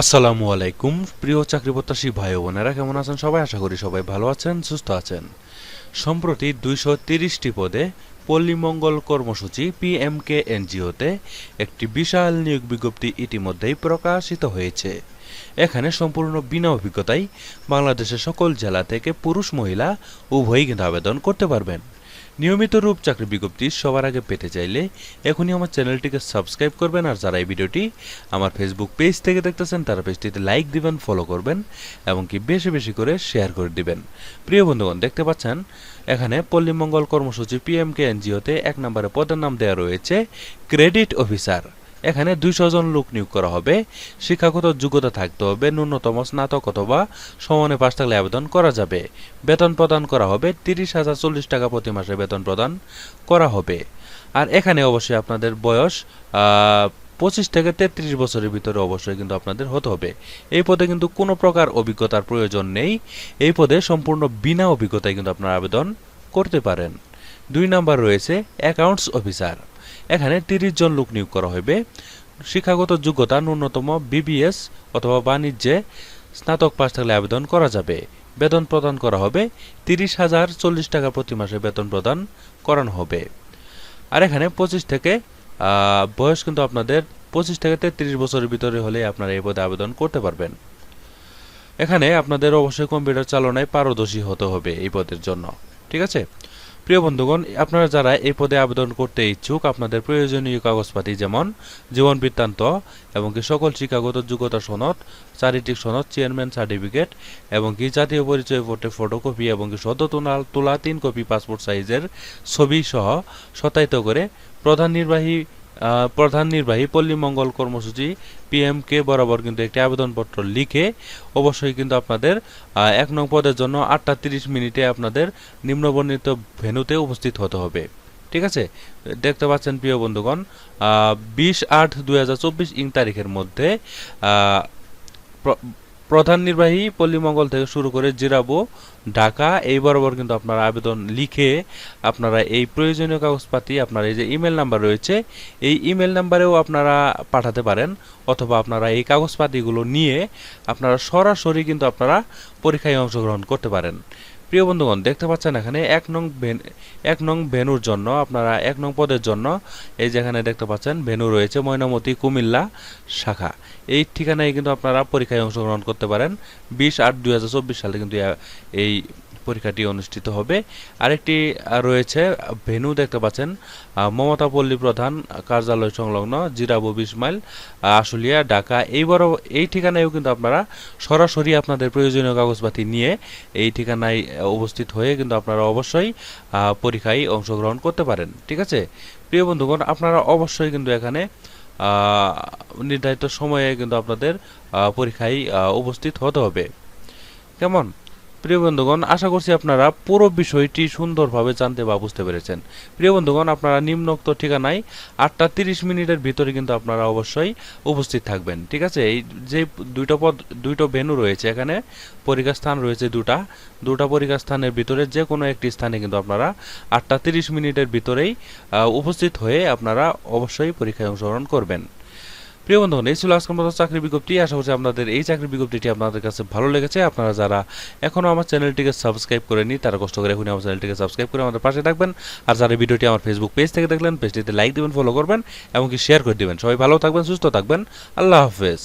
আসসালামু আলাইকুম, প্রিয় চাকরি প্রত্যাশী ভাই বোনেরা কেমন আছেন সবাই? আশা করি সবাই ভালো আছেন, সুস্থ আছেন। সম্প্রতি দুইশো তিরিশটি পদে পল্লীমঙ্গল কর্মসূচি পিএমকে এনজিওতে একটি বিশাল নিয়োগ বিজ্ঞপ্তি ইতিমধ্যেই প্রকাশিত হয়েছে। এখানে সম্পূর্ণ বিনা অভিজ্ঞতায় বাংলাদেশের সকল জেলা থেকে পুরুষ মহিলা উভয়ই কিন্তু আবেদন করতে পারবেন। নিয়মিত রূপ চাকরি বিজ্ঞপ্তি সবার আগে পেতে চাইলে এখনই আমার চ্যানেলটিকে সাবস্ক্রাইব করবেন আর যারা এই ভিডিওটি আমার ফেসবুক পেজ থেকে দেখতেছেন, তারা পেজটিতে লাইক দিবেন ফলো করবেন এবং কি বেশি বেশি করে শেয়ার করে দিবেন। প্রিয় বন্ধুগণ, দেখতে পাচ্ছেন, এখানে পল্লীমঙ্গল কর্মসূচি পিএমকে এনজিওতে এক নম্বরে পদের নাম দেওয়া রয়েছে ক্রেডিট অফিসার এখানে দুইশো জন লোক নিয়োগ করা হবে। শিক্ষাগত যোগ্যতা থাকতে হবে, ন্যূনতম স্নাতক অথবা সমানে পাশ থাকলে আবেদন করা যাবে। বেতন প্রদান করা হবে, তিরিশ হাজার চল্লিশ টাকা প্রতি মাসে বেতন প্রদান করা হবে। আর এখানে অবশ্যই আপনাদের বয়স পঁচিশ থেকে তেত্রিশ বছরের ভিতরে অবশ্যই কিন্তু আপনাদের হতে হবে। এই পদে কিন্তু কোনো প্রকার অভিজ্ঞতার প্রয়োজন নেই। এই পদে সম্পূর্ণ বিনা অভিজ্ঞতায় কিন্তু আপনারা আবেদন করতে পারেন। দুই নাম্বার রয়েছে অ্যাকাউন্টস অফিসার। এখানে তিরিশ জন লোক নিয়োগ করা হবে শিক্ষাগত যোগ্যতা ন্যূনতম বিবিএস অথবা বাণিজ্যে স্নাতক পাশ থাকলে আবেদন করা যাবে। বেতন প্রদান করা হবে। তিরিশ হাজার চল্লিশ টাকা প্রতি মাসে বেতন প্রদান করানো হবে। আর এখানে পঁচিশ থেকে বয়স কিন্তু আপনাদের পঁচিশ থেকে তেত্রিশ বছরের ভিতরে হলে আপনারা এই পদে আবেদন করতে পারবেন। এখানে আপনাদের অবশ্যই কম্পিউটার চালনায় পারদর্শী হতে হবে এই পদের জন্য। ঠিক আছে? প্রিয় বন্ধুগণ, আপনারা যারা এই পদে আবেদন করতে ইচ্ছুক, আপনাদের প্রয়োজনীয় কাগজপাতি যেমন জীবন বৃত্তান্ত এবং কি সকল শিক্ষাগত যোগ্যতা সনদ, চারিত্রিক সনদ, চেয়ারম্যান সার্টিফিকেট এবং কি জাতীয় পরিচয় পত্রের ফটোকপি এবং কি সদ্য তোলা তিন কপি, পাসপোর্ট সাইজের ছবি সহ সত্যায়িত করে প্রধান নির্বাহী প্রধান নির্বাহী পল্লী মঙ্গল কর্মসূচি পিএমকে বরাবর কিন্তু একটি আবেদনপত্র লিখে অবশ্যই কিন্তু আপনাদের এক নং পদের জন্য আটটা তিরিশ মিনিটে আপনাদের নিম্নবর্ণিত ভেন্যুতে উপস্থিত হতে হবে। ঠিক আছে? দেখতে পাচ্ছেন প্রিয় বন্ধুগণ বিশ আট দুই ইং তারিখের মধ্যে প্রধান নির্বাহী পল্লিমঙ্গল থেকে শুরু করে জিরাবো, ঢাকা এই বরাবর কিন্তু আপনারা আবেদন লিখে আপনারা এই প্রয়োজনীয় কাগজপাতি, আপনার এই যে ইমেল নাম্বার রয়েছে, এই ইমেল নাম্বারেও আপনারা পাঠাতে পারেন অথবা আপনারা এই কাগজপাতিগুলো নিয়ে আপনারা সরাসরি কিন্তু আপনারা পরীক্ষায় অংশগ্রহণ করতে পারেন। প্রিয় বন্ধুগণ, দেখতে পাচ্ছেন এখানে এক নং ভেন এক নং ভেনুর জন্য, আপনারা এক নং পদের জন্য, এই যেখানে দেখতে পাচ্ছেন ভেনু রয়েছে, ময়নামতি, কুমিল্লা শাখা। এই ঠিকানায় কিন্তু আপনারা পরীক্ষায় অংশগ্রহণ করতে পারেন। বিশ আট দুই সালে কিন্তু এই পরীক্ষাটি অনুষ্ঠিত হবে। আরেকটি রয়েছে ভেনু দেখতে পাচ্ছেন। মমতা পল্লী প্রধান কার্যালয় সংলগ্ন জিরাবো বিশ মাইল আশুলিয়া, ঢাকা। এইবারও এই ঠিকানায়ও কিন্তু আপনারা সরাসরি আপনাদের প্রয়োজনীয় কাগজপাতি নিয়ে এই ঠিকানায় উপস্থিত হয়ে কিন্তু আপনারা অবশ্যই পরীক্ষায় অংশগ্রহণ করতে পারেন। ঠিক আছে? প্রিয় বন্ধুগণ, আপনারা অবশ্যই কিন্তু এখানে নির্ধারিত সময়ে কিন্তু আপনাদের পরীক্ষায় উপস্থিত হতে হবে। কেমন? প্রিয় বন্ধুগণ, আশা করছি আপনারা পুরো বিষয়টি সুন্দরভাবে জানতে বা বুঝতে পেরেছেন। প্রিয় বন্ধুগণ, আপনারা নিম্নোক্ত ঠিকানায় আটটা তিরিশ মিনিটের ভিতরে কিন্তু আপনারা অবশ্যই উপস্থিত থাকবেন, ঠিক আছে? এই যে দুইটা পদ, দুইটা ভেন্যু রয়েছে এখানে পরীক্ষা স্থান রয়েছে দুটা দুটা পরীক্ষা স্থানের ভিতরে যে কোনো একটি স্থানে কিন্তু আপনারা আটটা তিরিশ মিনিটের ভিতরেই উপস্থিত হয়ে আপনারা অবশ্যই পরীক্ষায় অংশগ্রহণ করবেন। প্রিয় বন্ধু এই ছিল আজকের মতো চাকরি বিজ্ঞপ্তি। আশা করছি আপনাদের এই চাকরি বিজ্ঞপ্তিটি আপনাদের কাছে ভালো লেগেছে। আপনারা যারা এখনও আমার চ্যানেলটিকে সাবস্ক্রাইব করেনি তারা কষ্ট করে এখনই আমার চ্যানেলটিকে সাবস্ক্রাইব করে আমাদের পাশে থাকবেন। আর যারা ভিডিওটি আমার ফেসবুক পেজ থেকে দেখলেন পেজটিতে লাইক দেবেন ফলো করবেন, এবং এমনকি শেয়ার করে দেবেন। সবাই ভালো থাকবেন, সুস্থ থাকবেন। আল্লাহ হাফেজ।